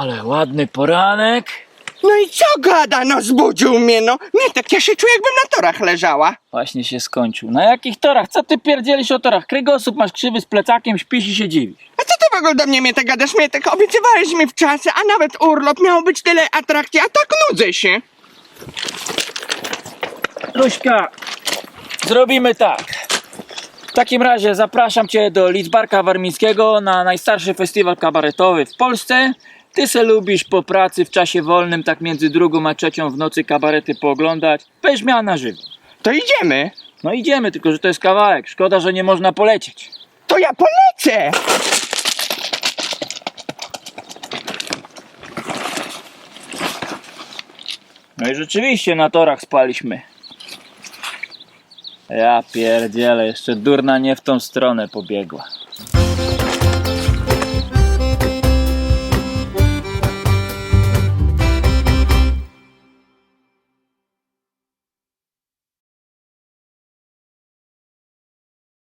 Ale ładny poranek. No i co gada, no zbudził mnie, no. Nie, tak ja się czuję, jakbym na torach leżała. Właśnie się skończył. Na jakich torach? Co ty pierdzielisz o torach? Kręgosłup masz krzywy z plecakiem, śpisz i się dziwisz. A co ty w ogóle do mnie mnie tak gadasz? Mnie tak obiecywałeś mi w czasie, a nawet urlop miał być tyle atrakcji, a tak nudzę się. Luśka, zrobimy tak. W takim razie zapraszam Cię do Lidzbarka Warmińskiego na najstarszy festiwal kabaretowy w Polsce. Ty se lubisz po pracy w czasie wolnym, tak między drugą a trzecią w nocy kabarety pooglądać. Weź miała na żywo. To idziemy. No idziemy, tylko że to jest kawałek. Szkoda, że nie można polecieć. To ja polecę. No i rzeczywiście na torach spaliśmy. Ja pierdzielę, jeszcze durna nie w tą stronę pobiegła.